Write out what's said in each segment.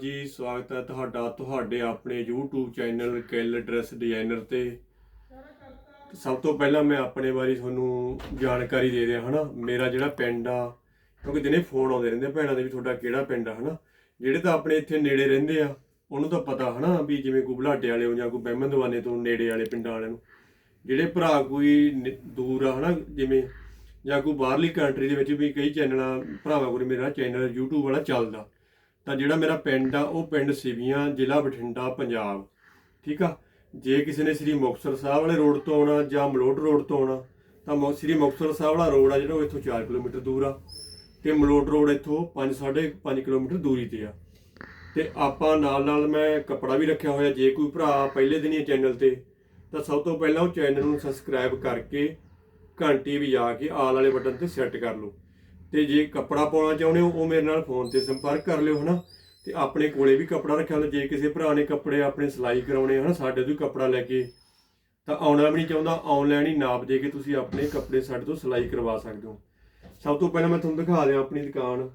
ਜੀ, ਸਵਾਗਤ ਹੈ ਤੁਹਾਡਾ, ਤੁਹਾਡੇ ਆਪਣੇ YouTube ਚੈਨਲ ਕਿਲ ਡਰੈਸ ਡਿਜ਼ਾਈਨਰ ਤੇ। ਸਭ ਤੋਂ ਪਹਿਲਾਂ ਮੈਂ ਆਪਣੇ ਬਾਰੇ ਤੁਹਾਨੂੰ ਜਾਣਕਾਰੀ ਦੇ ਰਿਹਾ ਹਨਾ? ਮੇਰਾ ਜਿਹੜਾ ਪਿੰਡ ਆ, ਕਿਉਂਕਿ ਦਿਨੇ ਫੋਨ ਆਉਂਦੇ ਰਹਿੰਦੇ ਆ, ਭੈਣਾਂ ਦੇ ਵੀ ਤੁਹਾਡਾ ਕਿਹੜਾ ਪਿੰਡ ਆ, ਹਨਾ? ਜਿਹੜੇ ਤਾਂ ਆਪਣੇ ਇੱਥੇ ਨੇੜੇ ਰਹਿੰਦੇ ਆ, ਉਹਨੂੰ ਤਾਂ ਪਤਾ, ਹਨਾ, ਵੀ ਜਿਵੇਂ ਕੋਈ ਬੁਲਾਟੇ ਵਾਲੇ ਹੋ ਜਾਂ ਕੋਈ ਬਹਿਮਨ ਦਵਾਨੇ ਤੋਂ ਨੇੜੇ ਵਾਲੇ ਪਿੰਡਾਂ ਵਾਲਿਆਂ ਨੂੰ। ਜਿਹੜੇ ਭਰਾ ਕੋਈ ਨ- ਦੂਰ ਆ, ਹਨਾ, ਜਿਵੇਂ, ਜਾਂ ਕੋਈ ਬਾਹਰਲੀ ਕੰਟਰੀ ਦੇ ਵਿੱਚ ਵੀ ਕਈ ਚੈਨਲਾਂ ਭਰਾਵਾਂ ਕੋਲ ਮੇਰਾ ਚੈਨਲ YouTube ਵਾਲਾ ਚੱਲਦਾ। ਤਾਂ ਜਿਹੜਾ ਮੇਰਾ ਪਿੰਡ ਆ, ਉਹ ਪਿੰਡ ਸਿਵੀਆਂ, ਜ਼ਿਲ੍ਹਾ ਬਠਿੰਡਾ, ਪੰਜਾਬ। ਠੀਕ ਆ? ਜੇ ਕਿਸੇ ਨੇ ਸ੍ਰੀ ਮੁਕਤਸਰ ਸਾਹਿਬ ਵਾਲੇ ਰੋਡ ਤੋਂ ਆਉਣਾ ਜਾਂ ਮਲੋਟ ਰੋਡ ਤੋਂ ਆਉਣਾ, ਤਾਂ ਮੁ- ਸ੍ਰੀ ਮੁਕਤਸਰ ਸਾਹਿਬ ਵਾਲਾ ਰੋਡ ਆ ਜਿਹੜਾ ਉਹ ਇੱਥੋਂ 4 ਕਿਲੋਮੀਟਰ ਦੂਰ ਆ। ਤੇ ਮਲੋਟ ਰੋਡ ਇੱਥੋਂ 5 5 ਕਿਲੋਮੀਟਰ ਦੂਰੀ ਤੇ ਆ। ਤੇ ਆਪਾਂ ਨਾਲ ਨਾਲ ਮੈਂ ਕੱਪੜਾ ਵੀ ਰੱਖਿਆ ਹੋਇਆ, ਜੇ ਕੋਈ ਭਰਾ ਪਹਿਲੇ ਦਿਨ ਹੀ ਚੈਨਲ ਤੇ, ਤਾਂ ਸਭ ਤੋਂ ਪਹਿਲਾਂ ਉਹ ਚੈਨਲ ਨੂੰ ਸਬਸਕ੍ਰਾਈਬ ਕਰਕੇ ਘੰਟੀ ਵੀ ਜਾ ਕੇ ਆਲ ਵਾਲੇ ਬਟਨ ਤੇ ਸੈੱਟ ਕਰ ਲਓ। ਤੇ ਜੇ ਕੱਪੜਾ ਪਾਉਣਾ ਚਾਹੁੰਦੇ ਹੋ, ਉਹ ਮੇਰੇ ਨਾਲ ਫੋਨ ਤੇ ਸੰਪਰਕ ਕਰ ਲਿਓ, ਹਨਾ? ਤੇ ਆਪਣੇ ਕੋਲੇ ਵੀ ਕੱਪੜਾ ਰੱਖਿਆ ਹੁੰਦਾ। ਜੇ ਕਿਸੇ ਭਰਾ ਨੇ ਕੱਪੜੇ ਆਪਣੇ ਸਿਲਾਈ ਕਰਾਉਣੇ ਹਨਾ, ਸਾਡੇ ਤੋਂ ਹੀ ਕੱਪੜਾ ਲੈ ਕੇ, ਤਾਂ ਆਉਣਾ ਵੀ ਨਹੀਂ ਚਾਹੁੰਦਾ। ਆਨਲਾਈਨ ਹੀ ਨਾਪ ਦੇ ਕੇ ਤੁਸੀਂ ਆਪਣੇ ਕੱਪੜੇ ਸਾਡੇ ਤੋਂ ਸਿਲਾਈ ਕਰਵਾ ਸਕਦੇ ਹੋ। ਸਭ ਤੋਂ ਪਹਿਲਾਂ ਮੈਂ ਤੁਹਾਨੂੰ ਦਿਖਾ ਦਿਆਂ ਆਪਣੀ ਦੁਕਾਨ,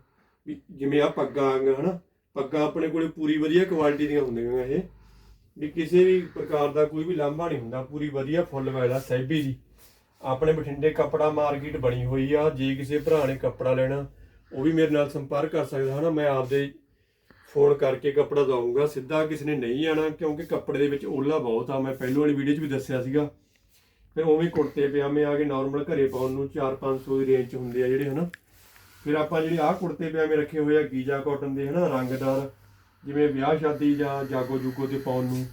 ਵੀ ਜਿਵੇਂ ਆ ਪੱਗਾਂ ਆ ਗਈਆਂ ਹਨਾ? ਪੱਗਾਂ ਆਪਣੇ ਕੋਲੇ ਪੂਰੀ ਵਧੀਆ ਕੁਆਲਿਟੀ ਦੀਆਂ ਹੁੰਦੀਆਂ ਇਹ। ਵੀ ਕਿਸੇ ਵੀ ਪ੍ਰਕਾਰ ਦਾ ਕੋਈ ਵੀ ਲਾਂਭਾ ਨਹੀਂ ਹੁੰਦਾ। ਪੂਰੀ ਵਧੀਆ, ਫੁੱਲ ਵਾਲਾ ਸਹਿਬੀ ਜੀ। ਆਪਣੇ ਬਠਿੰਡੇ ਕੱਪੜਾ ਮਾਰਕੀਟ ਬਣੀ ਹੋਈ ਆ, ਜੇ ਕਿਸੇ ਭਰਾ ਨੇ ਕੱਪੜਾ ਲੈਣਾ, ਉਹ ਵੀ ਮੇਰੇ ਨਾਲ ਸੰਪਰਕ ਕਰ ਸਕਦਾ ਹਨਾ, ਮੈਂ ਆਪਦੇ ਫੋਨ ਕਰਕੇ ਕੱਪੜਾ ਦਵਾਉਂਗਾ ਸਿੱਧਾ ਕਿਸੇ ਨੇ ਨਹੀਂ ਆਣਾ, ਕਿਉਂਕਿ ਕੱਪੜੇ ਦੇ ਵਿੱਚ ਓਲਾ ਬਹੁਤ ਆ, ਮੈਂ ਪਹਿਲੋਂ ਵਾਲੀ ਵੀਡੀਓ 'ਚ ਵੀ ਦੱਸਿਆ ਸੀਗਾ। ਫਿਰ ਉਵੇਂ ਕੁੜਤੇ ਪਜਾਮੇ ਆ ਕੇ ਨਾਰਮਲ ਘਰੇ ਪਾਉਣ ਨੂੰ 4-500 ਦੀ ਰੇਂਜ 'ਚ ਹੁੰਦੇ ਆ ਜਿਹੜੇ, ਹਨਾ। ਫਿਰ ਆਪਾਂ ਜਿਹੜੇ ਆਹ ਕੁੜਤੇ ਪਜਾਮੇ ਰੱਖੇ ਹੋਏ ਆ, ਗੀਜਾ ਕਾਟਨ ਦੇ, ਹਨਾ, ਰੰਗਦਾਰ, ਜਿਵੇਂ ਵਿਆਹ ਸ਼ਾਦੀ ਜਾਂ ਜਾਗੋ ਜੂਗੋ ਤੇ ਪਾਉਣ ਨੂੰ,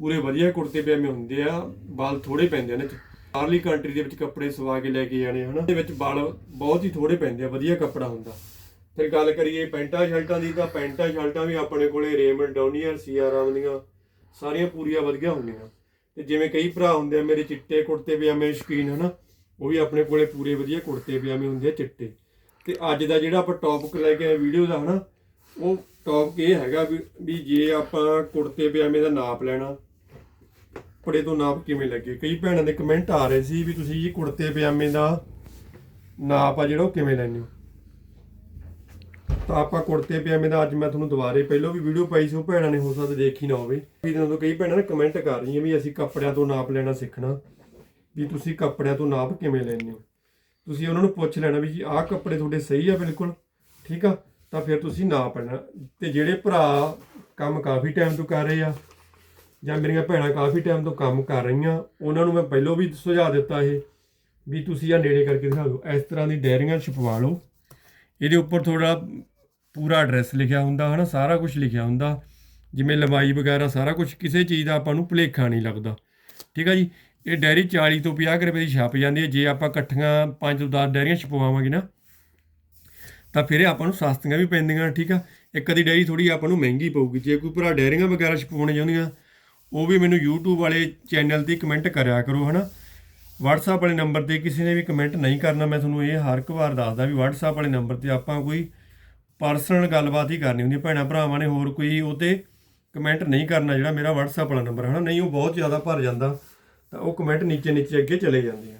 ਪੂਰੇ ਵਧੀਆ ਕੁੜਤੇ ਪਜਾਮੇ ਹੁੰਦੇ ਆ ਬਾਲ ਥੋੜੇ ਪੈਂਦੇ ਨੇ ਬਾਹਰਲੀ ਕੰਟਰੀ ਦੇ ਵਿੱਚ ਕੱਪੜੇ ਸਵਾ ਕੇ ਲੈ ਕੇ ਜਾਣੇ ਹਨਾ, ਦੇ ਵਿੱਚ ਵਾਲ ਬਹੁਤ ਹੀ ਥੋੜੇ ਪੈਂਦੇ ਆ, ਵਧੀਆ ਕੱਪੜਾ ਹੁੰਦਾ। ਫਿਰ ਗੱਲ ਕਰੀਏ ਪੈਂਟਾਂ ਸ਼ਰਟਾਂ ਦੀ ਤਾਂ ਪੈਂਟਾਂ ਸ਼ਰਟਾਂ ਵੀ ਆਪਣੇ ਕੋਲੇ ਰੇਮਨ ਡਾਉਨੀਅਰ ਸੀਆਰਾਮ ਦੀਆਂ ਸਾਰੀਆਂ ਪੂਰੀਆਂ ਵਧੀਆ ਹੁੰਦੀਆਂ। ਤੇ ਜਿਵੇਂ ਕਈ ਭਰਾ ਹੁੰਦੇ ਆ, ਮੇਰੇ ਚਿੱਟੇ ਕੁੜਤੇ ਪਜਾਮੇ ਸ਼ੌਕੀਨ ਹਨਾ, ਉਹ ਵੀ ਆਪਣੇ ਕੋਲੇ ਪੂਰੇ ਵਧੀਆ ਕੁੜਤੇ ਪਜਾਮੇ ਹੁੰਦੇ ਆ ਚਿੱਟੇ। ਤੇ ਅੱਜ ਦਾ ਜਿਹੜਾ ਆਪਾਂ ਟੌਪਿਕ ਲੈ ਕੇ ਆਏ ਵੀਡੀਓ ਦਾ ਹਨਾ, ਉਹ ਟੌਪਿਕ ਇਹ ਹੈਗਾ ਵੀ ਵੀ ਜੇ ਆਪਾਂ ਕੁੜਤੇ ਪਜਾਮੇ ਦਾ ਨਾਪ ਲੈਣਾ ਕੱਪੜੇ ਤੋਂ ਨਾਪ ਕਿਵੇਂ ਲੱਗੇ? ਕਈ ਭੈਣਾਂ ਦੇ ਕਮੈਂਟ ਆ ਰਹੇ ਸੀ ਵੀ ਤੁਸੀਂ ਜੀ ਕੁੜਤੇ, ਪਜਾਮੇ ਦਾ ਨਾਪ ਆ ਜਿਹੜਾ, ਉਹ ਕਿਵੇਂ ਲੈਂਦੇ ਹੋ? ਤਾਂ ਆਪਾਂ ਕੁੜਤੇ, ਪਜਾਮੇ ਦਾ ਅੱਜ ਮੈਂ ਤੁਹਾਨੂੰ ਦੁਬਾਰੇ ਪਹਿਲਾਂ ਵੀ ਵੀਡੀਓ ਪਾਈ ਸੀ, ਉਹ ਭੈਣਾਂ ਨੇ ਹੋ ਸਕਦਾ ਦੇਖੀ ਨਾ ਹੋਵੇ। ਵੀ ਦਿਨਾਂ ਕਈ ਭੈਣਾਂ ਨੇ ਕਮੈਂਟ ਕਰ ਰਹੀਆਂ ਵੀ ਅਸੀਂ ਕੱਪੜਿਆਂ ਤੋਂ ਨਾਪ ਲੈਣਾ ਸਿੱਖਣਾ, ਵੀ ਤੁਸੀਂ ਕੱਪੜਿਆਂ ਤੋਂ ਨਾਪ ਕਿਵੇਂ ਲੈਂਦੇ ਹੋ? ਤੁਸੀਂ ਉਹਨਾਂ ਨੂੰ ਪੁੱਛ ਲੈਣਾ ਵੀ ਜੀ, ਆਹ ਕੱਪੜੇ ਤੁਹਾਡੇ ਸਹੀ ਆ ਬਿਲਕੁਲ, ਠੀਕ ਆ? ਤਾਂ ਫਿਰ ਤੁਸੀਂ ਨਾਪ ਲੈਣਾ। ਤੇ ਜਿਹੜੇ ਭਰਾ ਕੰਮ ਕਾਫੀ ਟਾਈਮ ਤੋਂ ਕਰ ਰਹੇ ਆ ਜਾਂ ਮੇਰੀਆਂ ਭੈਣਾਂ ਕਾਫੀ ਟਾਈਮ ਤੋਂ ਕੰਮ ਕਰ ਰਹੀਆਂ, ਉਹਨਾਂ ਨੂੰ ਮੈਂ ਪਹਿਲਾਂ ਵੀ ਸੁਝਾਅ ਦਿੱਤਾ ਇਹ, ਵੀ ਤੁਸੀਂ ਆ ਨੇੜੇ ਕਰਕੇ ਦਿਖਾ ਦਿਓ। ਇਸ ਤਰ੍ਹਾਂ ਦੀ ਡੈਰੀਆਂ ਛਪਵਾ ਲਓ। ਇਹਦੇ ਉੱਪਰ ਥੋੜਾ ਪੂਰਾ ਐਡਰੈਸ ਲਿਖਿਆ ਹੁੰਦਾ, ਹਨਾ? ਸਾਰਾ ਕੁਝ ਲਿਖਿਆ ਹੁੰਦਾ। ਜਿਵੇਂ ਲੰਬਾਈ ਵਗੈਰਾ, ਸਾਰਾ ਕੁਝ ਕਿਸੇ ਚੀਜ਼ ਦਾ ਆਪਾਂ ਨੂੰ ਭੁਲੇਖਾ ਨਹੀਂ ਲੱਗਦਾ। ਠੀਕ ਆ ਜੀ? ਇਹ ਡੈਰੀ 40 ਤੋਂ 50 ਕੁ ਰੁਪਏ ਦੀ ਛਪ ਜਾਂਦੀ ਹੈ। ਜੇ ਆਪਾਂ ਇਕੱਠੀਆਂ 5 ਤੋਂ 10 ਡੈਰੀਆਂ ਛਪਵਾਵਾਂਗੇ ਨਾ, ਤਾਂ ਫਿਰ ਆਪਾਂ ਨੂੰ ਸਸਤੀਆਂ ਵੀ ਪੈਂਦੀਆਂ, ਠੀਕ ਆ? ਇੱਕ ਅੱਧੀ ਡੈਰੀ ਥੋੜੀ ਆਪਾਂ ਨੂੰ ਮਹਿੰਗੀ ਪਊਗੀ। ਜੇ ਕੋਈ ਭਰਾ ਡੈਰੀਆਂ ਵਗੈਰਾ ਛਪਵਾਉਣੇ ਚਾਹੁੰਦੀਆਂ ਉਹ ਵੀ ਮੈਨੂੰ YouTube ਵਾਲੇ ਚੈਨਲ ਤੇ ਕਮੈਂਟ ਕਰਿਆ ਕਰੋ, ਹਨਾ? WhatsApp ਵਾਲੇ ਨੰਬਰ ਤੇ ਕਿਸੇ ਨੇ ਵੀ ਕਮੈਂਟ ਨਹੀਂ ਕਰਨਾ, ਮੈਂ ਤੁਹਾਨੂੰ ਇਹ ਹਰ ਇੱਕ ਵਾਰ ਦੱਸਦਾ ਵੀ WhatsApp ਵਾਲੇ ਨੰਬਰ ਤੇ ਆਪਾਂ ਕੋਈ ਪਰਸਨਲ ਗੱਲਬਾਤ ਹੀ ਕਰਨੀ ਹੁੰਦੀ ਹੈ। ਭੈਣਾਂ, ਭਰਾਵਾਂ ਨੇ ਹੋਰ ਕੋਈ ਉਹ ਤੇ ਕਮੈਂਟ ਨਹੀਂ ਕਰਨਾ ਜਿਹੜਾ ਮੇਰਾ WhatsApp ਵਾਲਾ ਨੰਬਰ ਹੈ ਨਾ ਨਹੀਂ, ਉਹ ਬਹੁਤ ਜ਼ਿਆਦਾ ਭਰ ਜਾਂਦਾ, ਤਾਂ ਉਹ ਕਮੈਂਟ ਨੀਚੇ ਨੀਚੇ ਅੱਗੇ ਚਲੇ ਜਾਂਦੇ ਆ।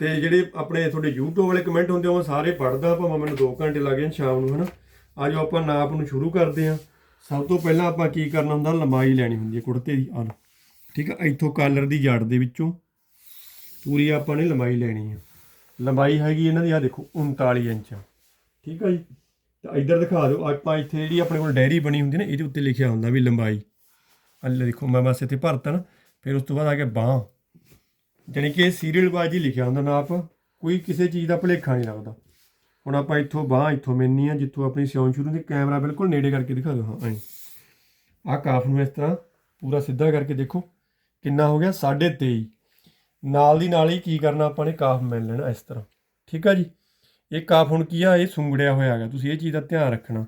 ਤੇ ਜਿਹੜੇ ਆਪਣੇ ਤੁਹਾਡੇ YouTube ਵਾਲੇ ਕਮੈਂਟ ਹੁੰਦੇ ਆ, ਉਹ ਸਾਰੇ ਪੜ੍ਹਦਾ, ਭਾਵੇਂ ਮੈਨੂੰ 2 ਘੰਟੇ ਲੱਗ ਜਾਣ ਸ਼ਾਮ ਨੂੰ, ਹਨਾ? ਅੱਜ ਆਪਾਂ ਨਾਪ ਨੂੰ ਸ਼ੁਰੂ ਕਰਦੇ ਆ। ਸਭ ਤੋਂ ਪਹਿਲਾਂ ਆਪਾਂ ਕੀ ਕਰਨਾ ਹੁੰਦਾ, ਲੰਬਾਈ ਲੈਣੀ ਹੁੰਦੀ ਹੈ ਕੁੜਤੇ ਦੀ ਆਲ ਠੀਕ ਆ, ਇੱਥੋਂ ਕਾਲਰ ਦੀ ਜੜ ਦੇ ਵਿੱਚੋਂ ਪੂਰੀ ਆਪਾਂ ਨੇ ਲੰਬਾਈ ਲੈਣੀ ਆ ਲੰਬਾਈ ਹੈਗੀ ਇਹਨਾਂ ਦੀ ਆ ਦੇਖੋ 39 ਇੰਚ। ਠੀਕ ਆ ਜੀ? ਤਾਂ ਇੱਧਰ ਦਿਖਾ ਦਿਓ, ਆਪਾਂ ਇੱਥੇ ਜਿਹੜੀ ਆਪਣੇ ਕੋਲ ਡਾਇਰੀ ਬਣੀ ਹੁੰਦੀ ਨਾ, ਇਹਦੇ ਉੱਤੇ ਲਿਖਿਆ ਹੁੰਦਾ ਵੀ ਲੰਬਾਈ। ਅੱਲੇ ਦੇਖੋ, ਮੈਂ ਬਸ ਇੱਥੇ ਭਰਤਾ ਨਾ, ਫਿਰ ਉਸ ਤੋਂ ਬਾਅਦ ਆ ਗਿਆ ਬਾਹ। ਜਾਣੀ ਕਿ ਸੀਰੀਅਲ ਵਾਈਜ਼ ਹੀ ਲਿਖਿਆ ਹੁੰਦਾ ਨਾ ਆਪ, ਕੋਈ ਕਿਸੇ ਚੀਜ਼ ਦਾ ਭੁਲੇਖਾ ਨਹੀਂ ਲੱਗਦਾ। ਹੁਣ ਆਪਾਂ ਇੱਥੋਂ ਬਾਹ ਇੱਥੋਂ ਮੈਨੀ ਆ, ਜਿੱਥੋਂ ਆਪਣੀ ਸਿਉਣ ਸ਼ੁਰੂ ਹੁੰਦੀ, ਕੈਮਰਾ ਬਿਲਕੁਲ ਨੇੜੇ ਕਰਕੇ ਦਿਖਾ ਦਿਓ, ਹਾਂ, ਐਂ। ਆਹ ਕਾਫ ਨੂੰ ਇਸ ਤਰ੍ਹਾਂ ਪੂਰਾ ਸਿੱਧਾ ਕਰਕੇ ਦੇਖੋ, ਕਿੰਨਾ ਹੋ ਗਿਆ? 23.5 ਨਾਲ ਦੀ ਨਾਲ ਹੀ ਕੀ ਕਰਨਾ ਆਪਾਂ ਨੇ? ਕਾਫ ਮਿਲ ਲੈਣਾ ਇਸ ਤਰ੍ਹਾਂ। ਠੀਕ ਆ ਜੀ? ਇਹ ਕਾਫ ਹੁਣ ਕੀ ਆ? ਇਹ ਸੁੰਗੜਿਆ ਹੋਇਆ ਹੈਗਾ। ਤੁਸੀਂ ਇਹ ਚੀਜ਼ ਦਾ ਧਿਆਨ ਰੱਖਣਾ।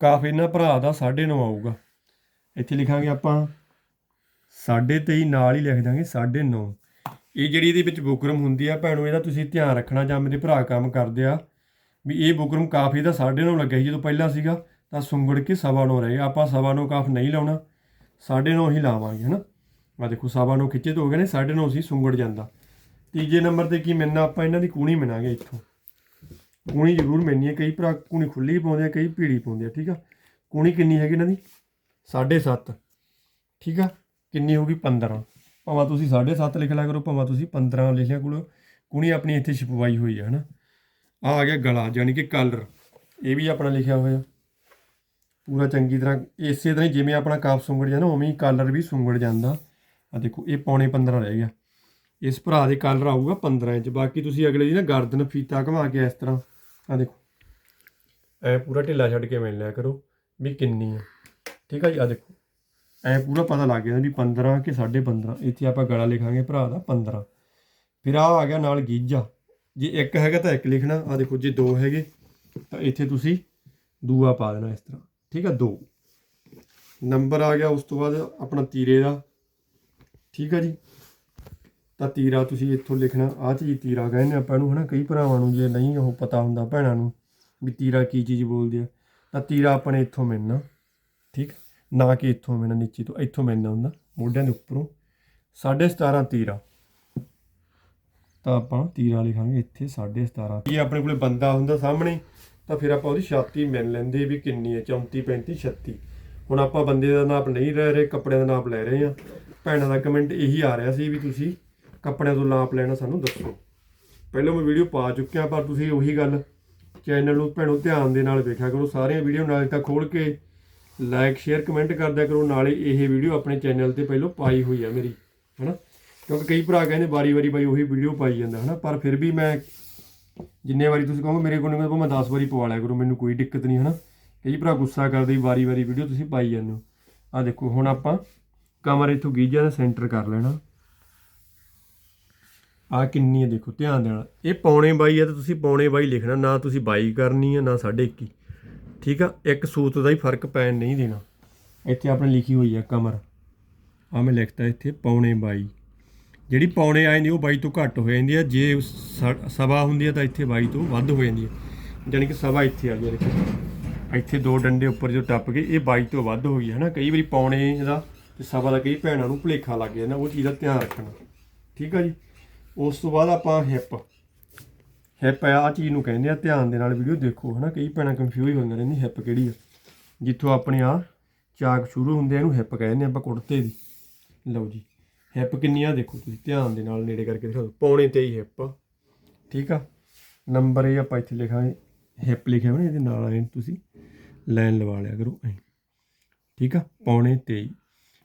ਕਾਫ ਇਹਨਾਂ ਭਰਾ ਦਾ 9.5 ਆਊਗਾ। ਇੱਥੇ ਲਿਖਾਂਗੇ ਆਪਾਂ 23.5 ਨਾਲ ਹੀ ਲਿਖ ਦਾਂਗੇ 9.5 ਇਹ ਜਿਹੜੀ ਇਹਦੇ ਵਿੱਚ ਬੁਕਰਮ ਹੁੰਦੀ ਆ ਭੈਣੋ, ਇਹਦਾ ਤੁਸੀਂ ਧਿਆਨ ਰੱਖਣਾ ਜਾਂ ਮੇਰੇ ਭਰਾ ਕੰਮ ਕਰਦੇ ਆ, ਵੀ ਇਹ ਬੁਕਰਮ ਕਾਫੀ ਦਾ 9.5 ਲੱਗਿਆ ਸੀ ਜਦੋਂ ਪਹਿਲਾਂ ਸੀਗਾ, ਤਾਂ ਸੁੰਗੜ ਕੇ ਸਵਾ ਨੂੰ ਰਹੇ, ਆਪਾਂ ਸਵਾ ਨੂੰ ਕਾਫ ਨਹੀਂ ਲਾਉਣਾ 9.5 ਹੀ ਲਾਵਾਂਗੇ, ਹਨਾ? ਆ ਦੇਖੋ, ਸਵਾ ਨੂੰ ਖਿੱਚੇ ਤੋਂ ਹੋ ਗਏ ਨੇ 9.5 ਸੀ ਸੁੰਗੜ ਜਾਂਦਾ। ਤੀਜੇ ਨੰਬਰ ਤੇ ਕੀ ਮਿਲਣਾ ਆਪਾਂ, ਇਹਨਾਂ ਦੀ ਕੂਣੀ ਮਿਲਾਂਗੇ ਇੱਥੋਂ। ਕੂਣੀ ਜ਼ਰੂਰ ਮਿਲਣੀ ਹੈ, ਕਈ ਭਰਾ ਕੂਣੀ ਖੁੱਲੀ ਪਾਉਂਦੇ ਆ, ਕਈ ਪੀੜੀ ਪਾਉਂਦੇ ਆ, ਠੀਕ ਆ? ਕੂਣੀ ਕਿੰਨੀ ਹੈਗੀ ਇਹਨਾਂ ਦੀ? 7.5 ਠੀਕ ਆ? ਕਿੰਨੀ ਹੋਗੀ 15 ਭਾਵੇਂ ਤੁਸੀਂ 7.5 ਲਿਖ ਲਿਆ ਕਰੋ, ਭਾਵੇਂ ਤੁਸੀਂ 15 ਲਿਖ ਲਿਆ ਕਰੋ, ਕੂਣੀ ਆਪਣੀ ਇੱਥੇ ਛਪਵਾਈ ਹੋਈ ਹੈ, ਹਨਾ? ਆ ਆ ਗਿਆ ਗਲਾ ਯਾਨੀ ਕਿ ਕਲਰ ਇਹ ਵੀ ਆਪਣਾ ਲਿਖਿਆ ਹੋਇਆ। ਪੂਰਾ ਚੰਗੀ ਤਰ੍ਹਾਂ, ਇਸੇ ਤਰ੍ਹਾਂ ਹੀ ਜਿਵੇਂ ਆਪਣਾ ਕਾਪ ਸੁੰਗੜ ਜਾਂਦਾ, ਉਵੇਂ ਹੀ ਕਲਰ ਵੀ ਸੁੰਗੜ ਜਾਂਦਾ। ਆ ਦੇਖੋ, ਇਹ ਪੌਣੇ 15 ਰਹਿ ਗਿਆ। ਇਸ ਭਰਾ ਦੇ ਕਲਰ ਆਊਗਾ 15 ਇੰਚ। ਬਾਕੀ ਤੁਸੀਂ ਅਗਲੇ ਦੀ ਨਾ ਗਰਦਨ ਫੀਤਾ ਘੁਮਾ ਕੇ ਇਸ ਤਰ੍ਹਾਂ ਆ ਦੇਖੋ। ਐ ਪੂਰਾ ਢਿੱਲਾ ਛੱਡ ਕੇ ਮਿਲ ਲਿਆ ਕਰੋ ਵੀ ਕਿੰਨੀ ਆ ਠੀਕ ਆ ਜੀ ਆ ਦੇਖੋ। ਐ ਪੂਰਾ ਪਤਾ ਲੱਗ ਗਿਆ ਵੀ 15 ਕਿ 15.5 ਇੱਥੇ ਆਪਾਂ ਗਲਾ ਲਿਖਾਂਗੇ, ਭਰਾ ਦਾ 15 ਫਿਰ ਆ ਆ ਗਿਆ ਨਾਲ ਗੀਜਾ। ਜੇ ਇੱਕ ਹੈਗਾ ਤਾਂ ਇੱਕ ਲਿਖਣਾ। ਆ ਦੇਖੋ, ਜੇ ਦੋ ਹੈਗੇ, ਤਾਂ ਇੱਥੇ ਤੁਸੀਂ ਦੂਆ ਪਾ ਦੇਣਾ ਇਸ ਤਰ੍ਹਾਂ। ਠੀਕ ਆ, ਦੋ। ਨੰਬਰ ਆ ਗਿਆ ਉਸ ਤੋਂ ਬਾਅਦ ਆਪਣਾ ਤੀਰੇ ਦਾ। ਠੀਕ ਆ ਜੀ? ਤਾਂ ਤੀਰਾ ਤੁਸੀਂ ਇੱਥੋਂ ਲਿਖਣਾ। ਆ ਚੀਜ਼ ਤੀਰਾ ਕਹਿੰਦੇ ਆਪਾਂ ਨੂੰ ਹਨਾ? ਕਈ ਭਰਾਵਾਂ ਨੂੰ ਜੇ ਨਹੀਂ ਉਹ ਪਤਾ ਹੁੰਦਾ ਭੈਣਾਂ ਨੂੰ ਵੀ ਤੀਰਾ ਕੀ ਚੀਜ਼ ਬੋਲਦੇ ਆ। ਤਾਂ ਤੀਰਾ ਆਪਣੇ ਇੱਥੋਂ ਮਿਲਣਾ। ਠੀਕ? ਨਾ ਕਿ ਇੱਥੋਂ ਮਿਲਣਾ ਨੀਚੇ ਤੋਂ, ਇੱਥੋਂ ਮਿਲਣਾ ਹੁੰਦਾ, ਮੋਢਿਆਂ ਦੇ ਉੱਪਰੋਂ। 17.5 ਤੀਰਾ। ਤਾਂ ਆਪਾਂ ਤੀਰਾ ਲਿਖਾਂਗੇ ਇੱਥੇ 17.5 ਇਹ ਆਪਣੇ ਕੋਲੇ ਬੰਦਾ ਹੁੰਦਾ ਸਾਹਮਣੇ, ਤਾਂ ਫਿਰ ਆਪਾਂ ਉਹਦੀ ਛਾਤੀ ਮਿਲ ਲੈਂਦੇ ਵੀ ਕਿੰਨੀ ਹੈ 34 35 36 ਹੁਣ ਆਪਾਂ ਬੰਦੇ ਦਾ ਨਾਪ ਨਹੀਂ ਲੈ ਰਹੇ, ਕੱਪੜਿਆਂ ਦਾ ਨਾਪ ਲੈ ਰਹੇ ਆ ਭੈਣਾਂ ਦਾ ਕਮੈਂਟ ਇਹੀ ਆ ਰਿਹਾ ਸੀ ਵੀ ਤੁਸੀਂ ਕੱਪੜਿਆਂ ਤੋਂ ਨਾਪ ਲੈਣਾ ਸਾਨੂੰ ਦੱਸੋ। ਪਹਿਲਾਂ ਮੈਂ ਵੀਡੀਓ ਪਾ ਚੁੱਕਿਆ, ਪਰ ਤੁਸੀਂ ਉਹੀ ਗੱਲ ਚੈਨਲ ਨੂੰ ਭੈਣੋ ਧਿਆਨ ਦੇ ਨਾਲ ਵੇਖਿਆ ਕਰੋ। ਸਾਰੀਆਂ ਵੀਡੀਓ ਨਾਲ ਤਾਂ ਖੋਲ ਕੇ ਲਾਈਕ ਸ਼ੇਅਰ ਕਮੈਂਟ ਕਰਦਿਆ ਕਰੋ। ਨਾਲੇ ਇਹ ਵੀਡੀਓ ਆਪਣੇ ਚੈਨਲ ਤੇ ਪਹਿਲਾਂ ਪਾਈ ਹੋਈ ਆ ਮੇਰੀ, ਹਨਾ? ਕਿਉਂਕਿ ਕਈ ਭਰਾ ਕਹਿੰਦੇ ਵਾਰੀ-ਵਾਰੀ ਬਾਈ ਉਹੀ ਵੀਡੀਓ ਪਾਈ ਜਾਂਦਾ, ਹਨਾ? ਪਰ ਫਿਰ ਵੀ ਮੈਂ ਜਿੰਨੇ ਵਾਰੀ ਤੁਸੀਂ ਕਹੋ ਮੇਰੇ ਕੋਲ ਨਹੀਂ ਮੈਂ 10 ਵਾਰੀ ਪਵਾ ਲਿਆ ਕਰੋ। ਮੈਨੂੰ ਕੋਈ ਦਿੱਕਤ ਨਹੀਂ, ਹਨਾ? ਕਈ ਭਰਾ ਗੁੱਸਾ ਕਰਦੇ ਵਾਰੀ-ਵਾਰੀ ਵੀਡੀਓ ਤੁਸੀਂ ਪਾਈ ਜਾਂਦੇ ਹੋ। ਆ ਦੇਖੋ, ਹੁਣ ਆਪਾਂ ਕਮਰ ਇੱਥੋਂ ਗੀਜਾ ਦਾ ਸੈਂਟਰ ਕਰ ਲੈਣਾ। ਆ ਕਿੰਨੀ ਹੈ ਦੇਖੋ, ਧਿਆਨ ਦੇਣਾ। ਇਹ ਪੌਣੇ ਬਾਈ ਹੈ ਤਾਂ ਤੁਸੀਂ ਪੌਣੇ ਬਾਈ ਲਿਖਣਾ, ਨਾ ਤੁਸੀਂ ਬਾਈ ਕਰਨੀ ਹੈ ਨਾ 21.5 ਠੀਕ ਆ? ਇੱਕ ਸੂਤ ਦਾ ਹੀ ਫ਼ਰਕ ਪੈਣ ਨਹੀਂ ਦੇਣਾ। ਇੱਥੇ ਆਪਣੇ ਲਿਖੀ ਹੋਈ ਹੈ ਕਮਰ। ਆ ਮੈਂ ਲਿਖਤਾ ਇੱਥੇ, ਪੌਣੇ ਬਾਈ। ਜਿਹੜੀ ਪੌਣੇ ਆ ਜਾਂਦੀ, ਉਹ ਬਾਈ ਤੋਂ ਘੱਟ ਹੋ ਜਾਂਦੀ ਹੈ ਜੇ ਸ- ਸਵਾ ਹੁੰਦੀ ਹੈ ਤਾਂ ਇੱਥੇ ਬਾਈ ਤੋਂ ਵੱਧ ਹੋ ਜਾਂਦੀ ਹੈ ਜਾਣੀ ਕਿ ਸਵਾ ਇੱਥੇ ਆ ਗਿਆ ਦੇਖੋ। ਇੱਥੇ ਦੋ ਡੰਡੇ ਉੱਪਰ ਜੋ ਟੱਪ ਗਏ, ਇਹ ਬਾਈ ਤੋਂ ਵੱਧ ਹੋ ਗਈ ਹੈ ਨਾ ਕਈ ਵਾਰੀ ਪੌਣੇ ਦਾ ਤੇ ਸਵਾ ਦਾ ਕਈ ਭੈਣਾਂ ਨੂੰ ਭੁਲੇਖਾ ਲੱਗ ਜਾਂਦਾ, ਉਹ ਚੀਜ਼ ਦਾ ਧਿਆਨ ਰੱਖਣਾ। ਠੀਕ ਆ ਜੀ? ਉਸ ਤੋਂ ਬਾਅਦ ਆਪਾਂ ਹਿੱਪ। ਹਿੱਪ ਆ ਚੀਜ਼ ਨੂੰ ਕਹਿੰਦੇ ਆ, ਧਿਆਨ ਦੇ ਨਾਲ ਵੀਡੀਓ ਦੇਖੋ, ਹਨਾ, ਕਈ ਭੈਣਾਂ ਕੰਫਿਊਜ਼ ਹੁੰਦੀਆਂ ਰਹਿੰਦੀ ਹਿੱਪ ਕਿਹੜੀ ਆ? ਜਿੱਥੋਂ ਆਪਣੇ ਆ ਚਾਕ ਸ਼ੁਰੂ ਹੁੰਦੇ ਆ, ਇਹਨੂੰ ਹਿੱਪ ਕਹਿੰਦੇ ਆ ਆਪਾਂ ਕੁੜਤੇ ਦੀ। ਲਓ ਜੀ ਹਿੱਪ ਕਿੰਨੀ ਆ ਦੇਖੋ ਤੁਸੀਂ, ਧਿਆਨ ਦੇ ਨਾਲ ਨੇੜੇ ਕਰਕੇ ਦਿਖਾਓ ਪੌਣੇ ਤੇ ਹੀ ਹਿੱਪ ਠੀਕ ਆ? ਨੰਬਰ ਇਹ ਆਪਾਂ ਇੱਥੇ ਲਿਖਾਂਗੇ ਹਿੱਪ ਲਿਖਿਆ ਹੋਣਾ ਇਹਦੇ ਨਾਲ ਆਏ ਤੁਸੀਂ ਲਾਈਨ ਲਵਾ ਲਿਆ ਕਰੋ ਐਂ। ਠੀਕ ਆ? ਪੌਣੇ 23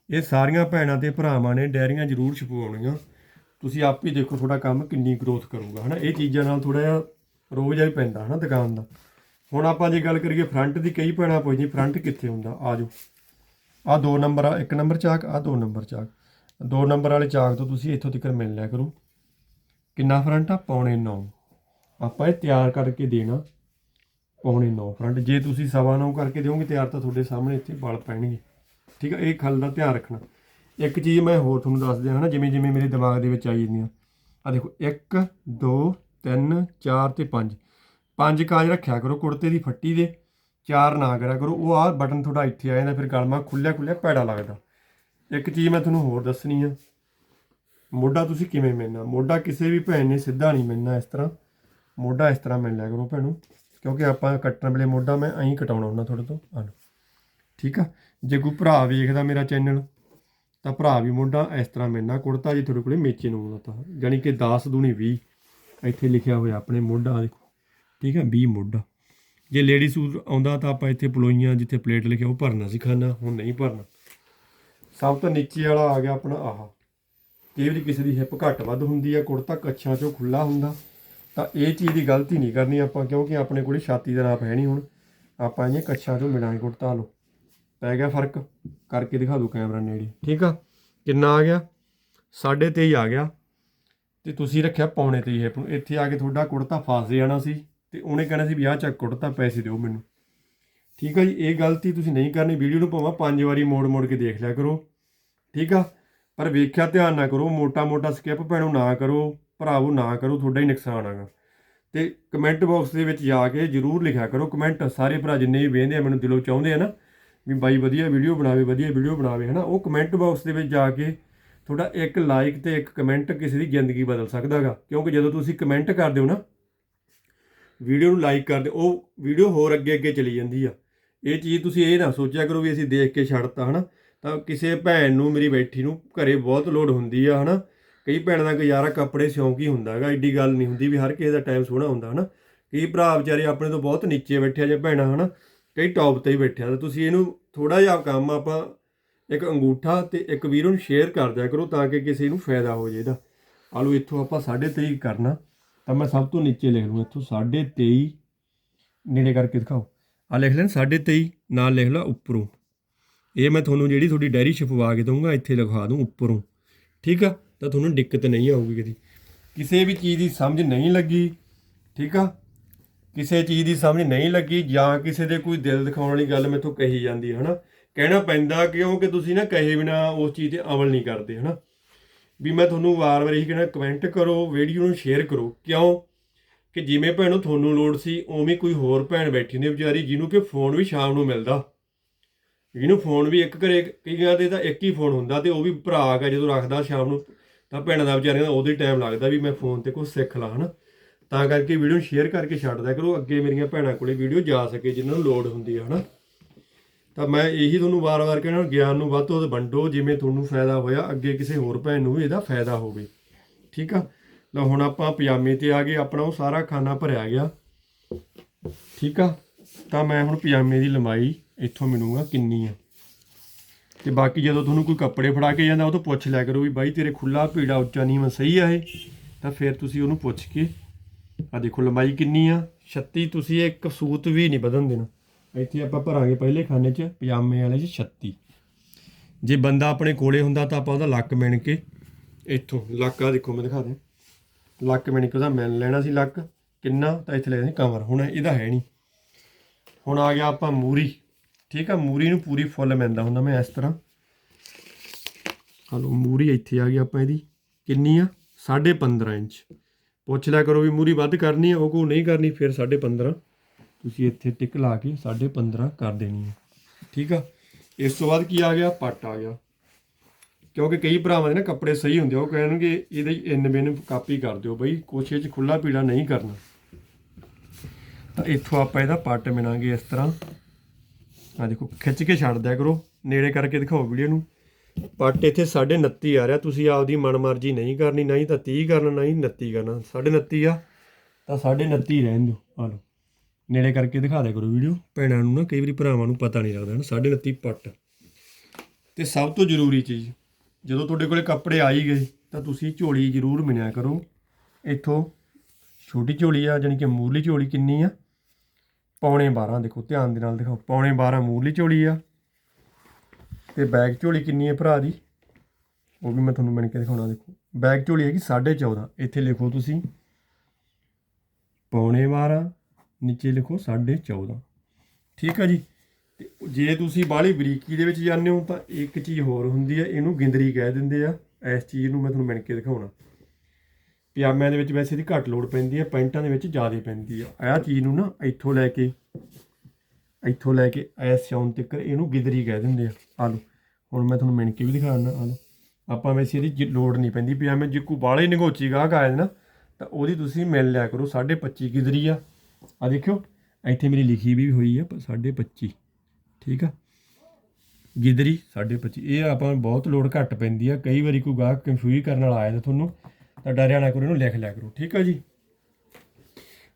ਇਹ ਸਾਰੀਆਂ ਭੈਣਾਂ ਤੇ ਭਰਾਵਾਂ ਨੇ ਡੈਰੀਆਂ ਜ਼ਰੂਰ ਛਪਵਾਉਣੀਆਂ। ਤੁਸੀਂ ਆਪ ਹੀ ਦੇਖੋ ਤੁਹਾਡਾ ਕੰਮ ਕਿੰਨੀ ਗਰੋਥ ਕਰੂਗਾ, ਹਨਾ? ਇਹ ਚੀਜ਼ਾਂ ਨਾਲ ਥੋੜਾ ਜਿਹਾ ਰੋਜ਼ ਹੀ ਪੈਂਦਾ, ਹਨਾ, ਦੁਕਾਨ ਦਾ। ਹੁਣ ਆਪਾਂ ਜੇ ਗੱਲ ਕਰੀਏ ਫਰੰਟ ਦੀ, ਕਈ ਭੈਣਾਂ ਪੁੱਛਦੀ ਫਰੰਟ ਕਿੱਥੇ ਹੁੰਦਾ? ਆ ਜਾਓ। ਆ ਦੋ ਨੰਬਰ ਆ, ਇੱਕ ਨੰਬਰ ਚਾਕ ਆ ਦੋ ਨੰਬਰ ਚਾਕ। ਦੋ ਨੰਬਰ ਵਾਲੇ ਚਾਕ ਤੋਂ ਤੁਸੀਂ ਇੱਥੋਂ ਤੱਕ ਮਿਲ ਲਿਆ ਕਰੋ। ਕਿੰਨਾ ਫਰੰਟ ਆ? ਪੌਣੇ 9 ਆਪਾਂ ਇਹ ਤਿਆਰ ਕਰਕੇ ਦੇਣਾ ਪੌਣੇ 9 ਫਰੰਟ ਜੇ ਤੁਸੀਂ ਸਵਾ 9 ਕਰਕੇ ਦਿਓਗੇ, ਤਿਆਰ ਤਾਂ ਤੁਹਾਡੇ ਸਾਹਮਣੇ ਇੱਥੇ ਬਲ ਪੈਣਗੇ। ਠੀਕ ਆ, ਇਹ ਖੱਲ ਦਾ ਧਿਆਨ ਰੱਖਣਾ। ਇੱਕ ਚੀਜ਼ ਮੈਂ ਹੋਰ ਤੁਹਾਨੂੰ ਦੱਸ ਦਿਆਂ ਹਨਾ, ਜਿਵੇਂ ਜਿਵੇਂ ਮੇਰੇ ਦਿਮਾਗ ਦੇ ਵਿੱਚ ਆਈ ਜਾਂਦੀਆਂ। ਆ ਦੇਖੋ 1 2 3 4 ਤੇ 5 ਪੰਜ ਕਾਜ ਰੱਖਿਆ ਕਰੋ ਕੁੜਤੇ ਦੀ ਫੱਟੀ ਦੇ, ਚਾਰ ਨਾ ਕਰਿਆ ਕਰੋ। ਉਹ ਆ ਬਟਨ ਤੁਹਾਡਾ ਇੱਥੇ ਆ ਜਾਂਦਾ, ਫਿਰ ਗਲਮਾ ਖੁੱਲਿਆ ਖੁੱਲਿਆ ਭੈੜਾ ਲੱਗਦਾ। ਇੱਕ ਚੀਜ਼ ਮੈਂ ਤੁਹਾਨੂੰ ਹੋਰ ਦੱਸਣੀ ਆ। ਮੋਢਾ ਤੁਸੀਂ ਕਿਵੇਂ ਮਿਲਣਾ ਮੋਢਾ ਕਿਸੇ ਵੀ ਭੈਣ ਨੇ ਸਿੱਧਾ ਨਹੀਂ ਮਿਲਣਾ ਇਸ ਤਰ੍ਹਾਂ। ਮੋਢਾ ਇਸ ਤਰ੍ਹਾਂ ਮਿਲ ਲਿਆ ਕਰੋ ਭੈਣੋ, ਕਿਉਂਕਿ ਆਪਾਂ ਕੱਟਣ ਵੇਲੇ ਮੋਢਾ ਮੈਂ ਐਂ ਕਟਾਉਣਾ ਹੁੰਦਾ ਤੁਹਾਡੇ ਤੋਂ। ਆ ਠੀਕ ਆ? ਜੇ ਕੋਈ ਭਰਾ ਵੇਖਦਾ ਮੇਰਾ ਚੈਨਲ ਤਾਂ ਭਰਾ ਵੀ ਮੋਢਾ ਇਸ ਤਰ੍ਹਾਂ ਮਿਲਣਾ ਕੁੜਤਾ ਜੀ ਤੁਹਾਡੇ ਕੋਲੇ ਮੇਚੇ ਨੂੰ ਆਉਣਾ ਤਾਂ। ਯਾਨੀ ਕਿ 10 ਦੂਣੀ 20 ਇੱਥੇ ਲਿਖਿਆ ਹੋਇਆ ਆਪਣੇ ਮੋਢਾ ਦੇਖੋ। ਠੀਕ ਹੈ 20 ਮੋਢਾ ਜੇ ਲੇਡੀ ਸੂਟ ਆਉਂਦਾ ਤਾਂ ਆਪਾਂ ਇੱਥੇ ਪਲੋਈਆਂ ਜਿੱਥੇ ਪਲੇਟ ਲਿਖਿਆ ਉਹ ਭਰਨਾ ਸਿਖਾਣਾ ਹੁਣ ਨਹੀਂ ਭਰਨਾ। ਸਭ ਤੋਂ ਨੀਚੇ ਵਾਲਾ ਆ ਗਿਆ ਆਪਣਾ ਆਹ। ਕਈ ਵਾਰੀ ਕਿਸੇ ਦੀ ਹਿੱਪ ਘੱਟ ਵੱਧ ਹੁੰਦੀ ਆ, ਕੁੜਤਾ ਕੱਛਾਂ ਚੋਂ ਖੁੱਲਾ ਹੁੰਦਾ। ਤਾਂ ਇਹ ਚੀਜ਼ ਦੀ ਗਲਤੀ ਨਹੀਂ ਕਰਨੀ ਆਪਾਂ, ਕਿਉਂਕਿ ਆਪਣੇ ਕੋਲੇ ਛਾਤੀ ਦਾ ਨਾਪ ਹੈ ਨਹੀਂ ਹੁਣ। ਆਪਾਂ ਇਹ ਕੱਛਾਂ ਚੋਂ ਮਿਲਾਂਗੇ ਕੁੜਤਾ ਲਓ ਪੈ ਗਿਆ ਫ਼ਰਕ, ਕਰਕੇ ਦਿਖਾ ਦੂ ਕੈਮਰਾ ਨੇੜੇ। ਠੀਕ ਆ? ਕਿੰਨਾ ਆ ਗਿਆ? 23.5 ਆ ਗਿਆ। ਤੇ ਤੁਸੀਂ ਰੱਖਿਆ ਪੌਣੇ ਤੇ ਹਿੱਪ ਨੂੰ। ਇੱਥੇ ਆ ਕੇ ਤੁਹਾਡਾ ਕੁੜਤਾ ਫਸ ਜਾਣਾ ਸੀ ਤੇ ਉਹਨੇ ਕਹਿਣਾ ਸੀ ਵੀ ਆਹ ਚੱਕ ਕੁੜਤਾ, ਪੈਸੇ ਦਿਓ ਮੈਨੂੰ। ਠੀਕ ਆ ਜੀ, ਇਹ ਗਲਤੀ ਤੁਸੀਂ ਨਹੀਂ ਕਰਨੀ। ਵੀਡੀਓ ਨੂੰ ਭਾਵੇਂ ਪੰਜ ਵਾਰੀ ਮੋੜ ਮੋੜ ਕੇ ਦੇਖ ਲਿਆ ਕਰੋ। ਠੀਕ ਆ? ਪਰ ਵੇਖਿਆ ਧਿਆਨ ਨਾ ਕਰੋ ਮੋਟਾ ਮੋਟਾ ਸਕਿਪ ਭੈਣੋ ਨਾ ਕਰੋ, ਭਰਾਵੋ ਨਾ ਕਰੋ, ਤੁਹਾਡਾ ਹੀ ਨੁਕਸਾਨ ਆਗਾ ਤੇ ਕਮੈਂਟ ਬਾਕਸ ਦੇ ਵਿੱਚ ਜਾ ਕੇ ਜਰੂਰ ਲਿਖਿਆ ਕਰੋ। ਕਮੈਂਟ ਸਾਰੇ ਭਰਾ ਜਿੰਨੇ ਵੀ ਵੇਖਦੇ ਆ, ਮੈਨੂੰ ਦਿਲੋਂ ਚਾਹੁੰਦੇ ਆ ਨਾ ਵੀ ਬਾਈ ਵਧੀਆ ਵੀਡੀਓ ਬਣਾਵੇ, ਵਧੀਆ ਵੀਡੀਓ ਬਣਾਵੇ, ਹਨਾ? ਉਹ ਕਮੈਂਟ ਬਾਕਸ ਦੇ ਵਿੱਚ ਜਾ ਕੇ ਤੁਹਾਡਾ ਇੱਕ ਲਾਈਕ ਤੇ ਇੱਕ ਕਮੈਂਟ ਕਿਸੇ ਦੀ ਜ਼ਿੰਦਗੀ ਬਦਲ ਸਕਦਾਗਾ। ਕਿਉਂਕਿ ਜਦੋਂ ਤੁਸੀਂ ਕਮੈਂਟ ਕਰਦੇ ਹੋ ਨਾ ਵੀਡੀਓ ਨੂੰ ਲਾਈਕ ਕਰਦੇ, ਉਹ ਵੀਡੀਓ ਹੋਰ ਅੱਗੇ ਅੱਗੇ ਚਲੀ ਜਾਂਦੀ ਆ। ਇਹ ਚੀਜ਼ ਤੁਸੀਂ ਇਹ ਨਾ ਸੋਚਿਆ ਕਰੋ ਵੀ ਅਸੀਂ ਦੇਖ ਕੇ ਛੱਡਤਾ, ਹਨਾ? ਤਾਂ ਕਿਸੇ ਭੈਣ ਨੂੰ, ਮੇਰੀ ਬੈਠੀ ਨੂੰ ਘਰੇ ਬਹੁਤ ਲੋਡ ਹੁੰਦੀ ਆ, ਹਨਾ? ਕਈ ਭੈਣਾਂ ਦਾ ਗੁਜ਼ਾਰਾ ਕੱਪੜੇ ਸਿਉਂਕ ਹੀ ਹੁੰਦਾ ਹੈਗਾ, ਐਡੀ ਗੱਲ ਨਹੀਂ ਹੁੰਦੀ ਵੀ ਹਰ ਕਿਸੇ ਦਾ ਟਾਈਮ ਸੋਹਣਾ ਹੁੰਦਾ, ਹਨਾ? ਕਈ ਭਰਾ ਵਿਚਾਰੇ ਆਪਣੇ ਤੋਂ ਬਹੁਤ ਨੀਚੇ ਬੈਠੇ ਆ, ਜਾਂ ਭੈਣਾਂ, ਹਨਾ? ਕਈ ਟੌਪ ਤੇ ਹੀ ਬੈਠਿਆ ਆ ਤਾਂ ਤੁਸੀਂ ਇਹਨੂੰ ਥੋੜਾ ਜਿਹਾ ਕੰਮ ਆਪਾਂ ਇੱਕ ਅੰਗੂਠਾ ਤੇ ਇੱਕ ਵੀਰੋ ਨੂੰ ਸ਼ੇਅਰ ਕਰ ਦਿਆ ਕਰੋ ਤਾਂ ਕਿ ਕਿਸੇ ਨੂੰ ਫਾਇਦਾ ਹੋ ਜੇ ਇਹਦਾ। ਆ ਇੱਥੋਂ ਆਪਾਂ 23.5 ਕਰਨਾ, ਤਾਂ ਮੈਂ ਸਭ ਤੋਂ ਨੀਚੇ ਲਿਖ ਲੂੰ ਇੱਥੋਂ 23.5 ਨੇੜੇ ਕਰਕੇ ਦਿਖਾਓ। ਆ ਲਿਖ ਲੈਣ 23.5 ਨਾਲ ਲਿਖ ਲਾ ਉੱਪਰੋਂ। ਇਹ ਮੈਂ ਤੁਹਾਨੂੰ ਜਿਹੜੀ ਤੁਹਾਡੀ ਡਾਇਰੀ ਛਪਵਾ ਕੇ ਦਊਂਗਾ, ਇੱਥੇ ਲਿਖਾ ਦੂੰ ਉੱਪਰੋਂ। ਠੀਕ ਆ? ਤਾਂ ਤੁਹਾਨੂੰ ਦਿੱਕਤ ਨਹੀਂ ਆਊਗੀ ਕਦੀ। ਕਿਸੇ ਵੀ ਚੀਜ਼ ਦੀ ਸਮਝ ਨਹੀਂ ਲੱਗੀ, ਠੀਕ ਆ? ਕਿਸੇ ਚੀਜ਼ ਦੀ ਸਮਝ ਨਹੀਂ ਲੱਗੀ ਜਾਂ ਕਿਸੇ ਦੇ ਕੋਈ ਦਿਲ ਦਿਖਾਉਣ ਵਾਲੀ ਗੱਲ ਮੈਥੋਂ ਕਹੀ ਜਾਂਦੀ ਹੈ, ਹਨਾ? ਕਹਿਣਾ ਪੈਂਦਾ ਕਿਉਂਕਿ ਤੁਸੀਂ ਨਾ ਕਹੇ ਬਿਨਾ ਉਸ ਚੀਜ਼ ਤੇ ਅਮਲ ਨਹੀਂ ਕਰਦੇ, ਹਨਾ? ਵੀ ਮੈਂ ਤੁਹਾਨੂੰ ਵਾਰ-ਵਾਰ ਇਹੀ ਕਹਿਣਾ ਕਮੈਂਟ ਕਰੋ ਵੀਡੀਓ ਨੂੰ ਸ਼ੇਅਰ ਕਰੋ। ਕਿਉਂ? ਕਿ ਜਿਵੇਂ ਭੈਣੋ ਤੁਹਾਨੂੰ ਲੋੜ ਸੀ, ਉਵੇਂ ਕੋਈ ਹੋਰ ਭੈਣ ਬੈਠੀ ਨੇ ਵਿਚਾਰੀ, ਜਿਹਨੂੰ ਕਿ ਫੋਨ ਵੀ ਸ਼ਾਮ ਨੂੰ ਮਿਲਦਾ। ਜਿਹਨੂੰ ਫੋਨ ਵੀ ਇੱਕ ਘਰੇ ਕਈਆਂ ਦੇ ਤਾਂ ਇੱਕ ਹੀ ਫੋਨ ਹੁੰਦਾ ਤੇ ਉਹ ਵੀ ਭਰਾ ਆ ਜਦੋਂ ਰੱਖਦਾ ਸ਼ਾਮ ਨੂੰ, ਤਾਂ ਭੈਣਾਂ ਦਾ ਵਿਚਾਰੀਆਂ ਦਾ ਉਹਦੇ ਟਾਈਮ ਲੱਗਦਾ ਵੀ ਮੈਂ ਫੋਨ ਤੇ ਕੁਝ ਸਿੱਖ ਲਾਂ, ਹਨਾ? ਤਾਂ ਕਰਕੇ ਵੀਡੀਓ ਸ਼ੇਅਰ ਕਰਕੇ ਛੱਡ ਦਿਆ ਕਰੋ, ਅੱਗੇ ਮੇਰੀਆਂ ਭੈਣਾਂ ਕੋਲੇ ਵੀਡੀਓ ਜਾ ਸਕੇ ਜਿਨ੍ਹਾਂ ਨੂੰ ਲੋੜ ਹੁੰਦੀ ਹੈ ਹਨਾ। ਤਾਂ ਮੈਂ ਇਹੀ ਤੁਹਾਨੂੰ ਵਾਰ-ਵਾਰ ਕਹਿਣਾ, ਗਿਆਨ ਨੂੰ ਵੱਧ ਤੋਂ ਵੱਧ ਵੰਡੋ, ਜਿਵੇਂ ਤੁਹਾਨੂੰ ਫਾਇਦਾ ਹੋਇਆ, ਅੱਗੇ ਕਿਸੇ ਹੋਰ ਭੈਣ ਨੂੰ ਵੀ ਇਹਦਾ ਫਾਇਦਾ ਹੋਵੇ। ਠੀਕ ਆ? ਲਓ ਹੁਣ ਆਪਾਂ ਪਜਾਮੇ ਤੇ ਆ ਗਏ, ਆਪਣਾ ਉਹ ਸਾਰਾ ਖਾਨਾ ਭਰਿਆ ਗਿਆ। ਠੀਕ ਆ? ਤਾਂ ਮੈਂ ਹੁਣ ਪਜਾਮੇ ਦੀ ਲੰਬਾਈ ਇੱਥੋਂ ਮਿਲੂਗਾ ਕਿੰਨੀ ਆ। ਤੇ ਬਾਕੀ ਜਦੋਂ ਤੁਹਾਨੂੰ ਕੋਈ ਕੱਪੜੇ ਫੜਾ ਕੇ ਜਾਂਦਾ, ਉਹ ਤੋਂ ਪੁੱਛ ਲਿਆ ਕਰੋ ਵੀ ਬਾਈ ਤੇਰੇ ਖੁੱਲਾ ਪੀੜਾ ਉੱਚਾ ਨਹੀਂ ਨੀਵਾਂ ਸਹੀ ਆ ਇਹ। ਤਾਂ ਫਿਰ ਤੁਸੀਂ ਉਹਨੂੰ ਪੁੱਛ ਕੇ ਆ ਦੇਖੋ, ਲੰਬਾਈ ਕਿੰਨੀ ਆ? 36 ਤੁਸੀਂ ਇੱਕ ਸੂਤ ਵੀ ਨਹੀਂ ਵਧਣ ਦੇਣਾ। ਇੱਥੇ ਆਪਾਂ ਭਰਾਂਗੇ ਪਹਿਲੇ ਖਾਨੇ 'ਚ, ਪਜਾਮੇ ਵਾਲੇ 'ਚ 36 ਜੇ ਬੰਦਾ ਆਪਣੇ ਕੋਲੇ ਹੁੰਦਾ ਤਾਂ ਆਪਾਂ ਉਹਦਾ ਲੱਕ ਮਿਣ ਕੇ ਇੱਥੋਂ, ਲੱਕ ਆ ਦੇਖੋ, ਮੈਂ ਦਿਖਾ ਦਿਆਂ। ਲੱਕ ਮਿਣ ਕੇ ਉਹਦਾ ਮਿਣ ਲੈਣਾ ਸੀ ਲੱਕ। ਕਿੰਨਾ? ਤਾਂ ਇੱਥੇ ਲੈ ਸੀ ਕਮਰ। ਹੁਣ ਇਹਦਾ ਹੈ ਨਹੀਂ। ਹੁਣ ਆ ਗਿਆ ਆਪਾਂ ਮੂਰੀ। ਠੀਕ ਆ? ਮੂਰੀ ਨੂੰ ਪੂਰੀ ਫੁੱਲ ਮਿਲਦਾ ਹੁੰਦਾ ਮੈਂ ਇਸ ਤਰ੍ਹਾਂ। ਹਲੋ ਮੂਰੀ ਇੱਥੇ ਆ ਗਈ ਆਪਾਂ ਇਹਦੀ। ਕਿੰਨੀ ਆ? 15.5 ਇੰਚ। ਪੁੱਛ ਲਿਆ ਕਰੋ ਵੀ ਮੂਰੀ ਵੱਧ ਕਰਨੀ ਹੈ ਉਹ ਕੋ ਨਹੀਂ ਕਰਨੀ ਫਿਰ 15.5 ਤੁਸੀਂ ਇੱਥੇ ਟਿਕ ਲਾ ਕੇ 15.5 ਕਰ ਦੇਣੀ ਹੈ ਠੀਕ ਆ? ਇਸ ਤੋਂ ਬਾਅਦ ਕੀ ਆ ਗਿਆ? ਪੱਟ ਆ ਗਿਆ। ਕਿਉਂਕਿ ਕਈ ਭਰਾਵਾਂ ਦੇ ਨਾ ਕੱਪੜੇ ਸਹੀ ਹੁੰਦੇ ਆ, ਉਹ ਕਹਿਣਗੇ ਇਹਦੇ ਇੰਨ ਬਿਨ ਕਾਪੀ ਕਰ ਦਿਓ ਬਈ ਕੁਛ ਇਹ ਚ ਖੁੱਲਾ ਪੀੜਾ ਨਹੀਂ ਕਰਨਾ। ਤਾਂ ਇੱਥੋਂ ਆਪਾਂ ਇਹਦਾ ਪੱਟ ਮਿਣਾਂਗੇ ਇਸ ਤਰ੍ਹਾਂ। ਆ ਦੇਖੋ ਖਿੱਚ ਕੇ ਛੱਡ ਦਿਆ ਕਰੋ। ਨੇੜੇ ਕਰਕੇ ਦਿਖਾਓ ਵੀਡੀਓ ਨੂੰ। ਪੱਟ ਇੱਥੇ 29.5 ਆ ਰਿਹਾ। ਤੁਸੀਂ ਆਪਦੀ ਮਨਮਰਜ਼ੀ ਨਹੀਂ ਕਰਨੀ, ਨਹੀਂ ਤਾਂ 30 ਕਰਨਾ, ਨਹੀਂ 29 ਕਰਨਾ। 29.5 ਆ, ਤਾਂ 29.5 ਰਹਿਣ ਦਿਓ। ਆ ਲਓ। ਨੇੜੇ ਕਰਕੇ ਦਿਖਾ ਦਿਆ ਕਰੋ ਵੀਡੀਓ। ਭੈਣਾਂ ਨੂੰ ਨਾ ਕਈ ਵਾਰੀ ਭਰਾਵਾਂ ਨੂੰ ਪਤਾ ਨਹੀਂ ਲੱਗਦਾ ਨਾ। 29.5 ਪੱਟ। ਤੇ ਸਭ ਤੋਂ ਜ਼ਰੂਰੀ ਚੀਜ਼, ਜਦੋਂ ਤੁਹਾਡੇ ਕੋਲੇ ਕੱਪੜੇ ਆ ਹੀ ਗਏ, ਤਾਂ ਤੁਸੀਂ ਝੋਲੀ ਜ਼ਰੂਰ ਮਿਣਿਆ ਕਰੋ। ਇੱਥੋਂ ਛੋਟੀ ਝੋਲੀ ਆ, ਜਾਣੀ ਕਿ ਮੂਰਲੀ ਝੋਲੀ ਕਿੰਨੀ ਆ? ਪੌਣੇ 12 ਦੇਖੋ, ਧਿਆਨ ਦੇ ਨਾਲ ਦਿਖਾਓ। ਪੌਣੇ 12 ਮੂਰਲੀ ਝੋਲੀ ਆ। ਤੇ ਬੈਗ ਝੋਲੀ ਕਿੰਨੀ ਹੈ ਭਰਾ ਦੀ? ਉਹ ਵੀ ਮੈਂ ਤੁਹਾਨੂੰ ਮਿਣ ਕੇ ਦਿਖਾਉਣਾ ਦੇਖੋ। ਬੈਗ ਝੋਲੀ ਹੈਗੀ 14.5 ਇੱਥੇ ਲਿਖੋ ਤੁਸੀਂ। ਪੌਣੇ 12 ਨੀਚੇ ਲਿਖੋ 14.5 ਠੀਕ ਆ ਜੀ? ਤੇ ਜੇ ਤੁਸੀਂ ਬਾਹਲੀ ਬਰੀਕੀ ਦੇ ਵਿੱਚ ਜਾਂਦੇ ਹੋ ਤਾਂ ਇੱਕ ਚੀਜ਼ ਹੋਰ ਹੁੰਦੀ ਹੈ, ਇਹਨੂੰ ਗਿੰਦਰੀ ਕਹਿ ਦਿੰਦੇ ਆ। ਇਸ ਚੀਜ਼ ਨੂੰ ਮੈਂ ਤੁਹਾਨੂੰ ਮਿਣ ਕੇ ਦਿਖਾਉਣਾ। ਪਜਾਮਿਆਂ ਦੇ ਵਿੱਚ ਵੈਸੇ ਦੀ ਘੱਟ ਲੋੜ ਪੈਂਦੀ ਹੈ, ਪੈਂਟਾਂ ਦੇ ਵਿੱਚ ਜ਼ਿਆਦਾ ਪੈਂਦੀ ਆ। ਆਹ ਚੀਜ਼ ਨੂੰ ਨਾ ਇੱਥੋਂ ਲੈ ਕੇ ਇੱਥੋਂ ਲੈ ਕੇ ਐਸ ਸ਼ੌਨ ਤੱਕ, ਇਹਨੂੰ ਗਿਦਰੀ ਕਹਿ ਦਿੰਦੇ ਆ ਆ ਲਓ ਹੁਣ ਮੈਂ ਤੁਹਾਨੂੰ ਮਿਣ ਕੇ ਵੀ ਦਿਖਾਉਣਾ ਆ ਲਓ ਆਪਾਂ ਵੈਸੇ ਇਹਦੀ ਜ- ਲੋੜ ਨਹੀਂ ਪੈਂਦੀ, ਵੀ ਪਜਾਮੇ ਜੇ ਕੋਈ ਬਾਹਲੇ ਨਿਗੋਚੀ ਗਾਹਕ ਆਏ ਨਾ, ਤਾਂ ਉਹਦੀ ਤੁਸੀਂ ਮਿਲ ਲਿਆ ਕਰੋ 25.5 ਗਿਦਰੀ ਆ। ਆ ਦੇਖਿਓ, ਇੱਥੇ ਮੇਰੀ ਲਿਖੀ ਵੀ ਹੋਈ ਆ 25.5 ਠੀਕ ਆ? ਗਿਦਰੀ 25.5 ਇਹ ਆਪਾਂ ਬਹੁਤ ਲੋਡ ਘੱਟ ਪੈਂਦੀ ਆ, ਕਈ ਵਾਰੀ ਕੋਈ ਗਾਹਕ ਕਨਫਿਊਜ਼ ਕਰਨ ਵਾਲਾ ਆਇਆ ਤਾਂ ਤੁਹਾਨੂੰ, ਤਾਂ ਡਰਿਆ ਨਾ ਕਰੋ, ਇਹਨੂੰ ਲਿਖ ਲਿਆ ਕਰੋ। ਠੀਕ ਆ ਜੀ?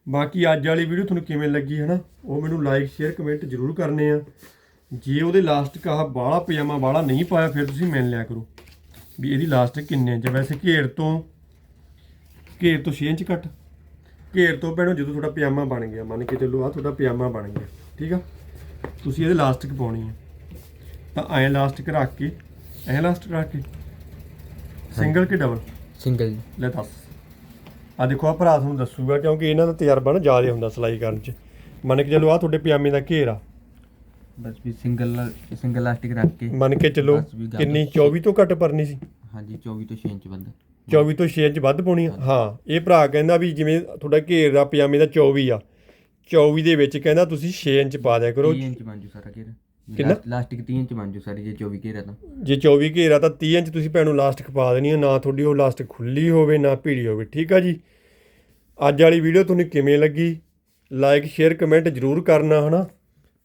ਬਾਕੀ ਅੱਜ ਵਾਲੀ ਵੀਡੀਓ ਤੁਹਾਨੂੰ ਕਿਵੇਂ ਲੱਗੀ ਹੈ ਨਾ ਉਹ ਮੈਨੂੰ ਲਾਈਕ ਸ਼ੇਅਰ ਕਮੈਂਟ ਜ਼ਰੂਰ ਕਰਨੇ ਆ। ਜੇ ਉਹਦੇ ਲਾਸਟਿਕ ਆਹ ਬਾਹਲਾ ਪਜਾਮਾ ਬਾਹਲਾ ਨਹੀਂ ਪਾਇਆ ਫਿਰ ਤੁਸੀਂ ਮਿਲ ਲਿਆ ਕਰੋ। ਵੀ ਇਹਦੀ ਲਾਸਟਿਕ ਕਿੰਨੇ ਇੰਚ ਆ? ਵੈਸੇ ਘੇਰ ਤੋਂ ਘੇਰ ਤੋਂ 6 ਇੰਚ ਘੱਟ। ਘੇਰ ਤੋਂ ਪਹਿਲਾਂ ਜਦੋਂ ਤੁਹਾਡਾ ਪਜਾਮਾ ਬਣ ਗਿਆ ਮੰਨ ਕੇ ਚੱਲੋ ਆ ਤੁਹਾਡਾ ਪਜਾਮਾ ਬਣ ਗਿਆ ਠੀਕ ਆ? ਤੁਸੀਂ ਇਹਦੇ ਲਾਸਟਿਕ ਪਾਉਣੀ ਆ। ਤਾਂ ਐਂ ਲਾਸਟਿਕ ਰੱਖ ਕੇ ਐਂ ਲਾਸਟਿਕ ਰੱਖ ਕੇ। ਸਿੰਗਲ ਕਿ ਡਬਲ ਸਿੰਗਲ ਲੈ ਦੱਸ। ਆ ਦੇਖੋ ਆ ਭਰਾ ਤੁਹਾਨੂੰ ਦੱਸੂਗਾ ਕਿਉਂਕਿ ਇਹਨਾਂ ਦਾ ਤਜਰਬਾ ਨਾ ਜ਼ਿਆਦਾ ਹੁੰਦਾ ਸਿਲਾਈ ਕਰਨ 'ਚ। ਮੰਨ ਕੇ ਚੱਲੋ ਆ ਤੁਹਾਡੇ ਪਜਾਮੇ ਦਾ ਘੇਰ ਆ। ਬਸ ਵੀ ਸਿੰਗਲ ਸਿੰਗਲ ਇਲਾਸਟਿਕ ਰੱਖ ਕੇ। ਮੰਨ ਕੇ ਚੱਲੋ ਬਸ ਵੀ ਗੱਲ- ਕਿੰਨੀ 24 ਤੋਂ ਘੱਟ ਪਰਨੀ ਸੀ। ਹਾਂਜੀ 24 ਤੋਂ 6 ਇੰਚ ਬੰਦ 24 ਤੋਂ 6 ਇੰਚ ਵੱਧ ਪਾਉਣੀ ਆ। ਹਾਂ ਇਹ ਭਰਾ ਕਹਿੰਦਾ ਵੀ ਜਿਵੇਂ ਤੁਹਾਡਾ ਘੇਰ ਦਾ ਪਜਾਮੇ ਦਾ 24 ਆ। 24 ਦੇ ਵਿੱਚ ਕਹਿੰਦਾ ਤੁਸੀਂ 6 ਇੰਚ ਪਾ ਦਿਆ ਕਰੋ। 30 ਇੰਚ ਬਣ ਜੂ ਸਾਰਾ ਘੇਰਾ। ਕਿੰਨਾ? ਇਲਾਸਟਿਕ 30 ਇੰਚ ਬਣ ਜੂ ਸਾਰੀ ਜੇ 24 ਘੇਰਾ ਤਾਂ। ਜੇ 24 ਘੇਰਾ ਤਾਂ 30 ਇੰਚ ਤੁਸੀਂ ਭੈਣੋ ਲਾਸਟਿਕ ਪਾ ਦੇਣੀ ਆ ਨਾ ਤੁਹਾਡੀ ਉਹ ਲਾਸਟਿਕ ਖੁੱਲੀ ਹੋਵੇ ਨਾ ਭੀੜੀ ਹੋਵੇ ਠੀਕ ਆ ਜੀ? ਅੱਜ ਵਾਲੀ ਵੀਡੀਓ ਤੁਹਾਨੂੰ ਕਿਵੇਂ ਲੱਗੀ? ਲਾਈਕ ਸ਼ੇਅਰ ਕਮੈਂਟ ਜ਼ਰੂਰ ਕਰਨਾ ਹਨਾ?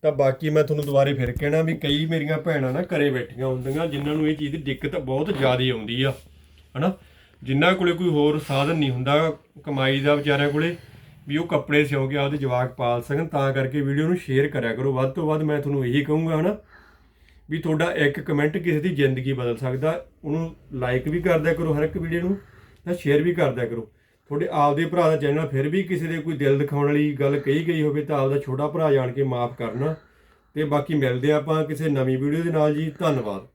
ਤਾਂ ਬਾਕੀ ਮੈਂ ਤੁਹਾਨੂੰ ਦੁਬਾਰੇ ਫਿਰ ਕਹਿਣਾ ਵੀ ਕਈ ਮੇਰੀਆਂ ਭੈਣਾਂ ਨਾ ਘਰੇ ਬੈਠੀਆਂ ਹੁੰਦੀਆਂ ਜਿਨ੍ਹਾਂ ਨੂੰ ਇਹ ਚੀਜ਼ ਦੀ ਦਿੱਕਤ ਬਹੁਤ ਜ਼ਿਆਦਾ ਆਉਂਦੀ ਆ ਹਨਾ? ਜਿਨ੍ਹਾਂ ਕੋਲੇ ਕੋਈ ਹੋਰ ਸਾਧਨ ਨਹੀਂ ਹੁੰਦਾ ਕਮਾਈ ਦਾ ਵਿਚਾਰਿਆਂ ਕੋਲੇ ਵੀ ਉਹ ਕੱਪੜੇ ਸਿਉਂ ਕੇ ਆਪਦੇ ਜਵਾਕ ਪਾਲ ਸਕਣ, ਤਾਂ ਕਰਕੇ ਵੀਡੀਓ ਨੂੰ ਸ਼ੇਅਰ ਕਰਿਆ ਕਰੋ। ਵੱਧ ਤੋਂ ਵੱਧ ਮੈਂ ਤੁਹਾਨੂੰ ਇਹੀ ਕਹੂੰਗਾ ਹਨਾ, ਵੀ ਤੁਹਾਡਾ ਇੱਕ ਕਮੈਂਟ ਕਿਸੇ ਦੀ ਜ਼ਿੰਦਗੀ ਬਦਲ ਸਕਦਾ। ਉਹਨੂੰ ਲਾਈਕ ਵੀ ਕਰਦਿਆ ਕਰੋ ਹਰ ਇੱਕ ਵੀਡੀਓ ਨੂੰ ਤਾਂ ਸ਼ੇਅਰ ਵੀ ਕਰਦਿਆ ਕਰੋ। ਤੁਹਾਡੇ ਆਪਦੇ ਭਰਾ ਦਾ ਚੈਨਲ ਫਿਰ ਵੀ ਕਿਸੇ ਦੇ ਕੋਈ ਦਿਲ ਦਿਖਾਉਣ ਵਾਲੀ ਗੱਲ ਕਹੀ ਗਈ ਹੋਵੇ ਤਾਂ ਆਪਦਾ ਛੋਟਾ ਭਰਾ ਜਾਣ ਕੇ ਮਾਫ ਕਰਨਾ। ਤੇ ਬਾਕੀ ਮਿਲਦੇ ਆਪਾਂ ਕਿਸੇ ਨਵੀਂ ਵੀਡੀਓ ਦੇ ਨਾਲ ਜੀ। ਧੰਨਵਾਦ।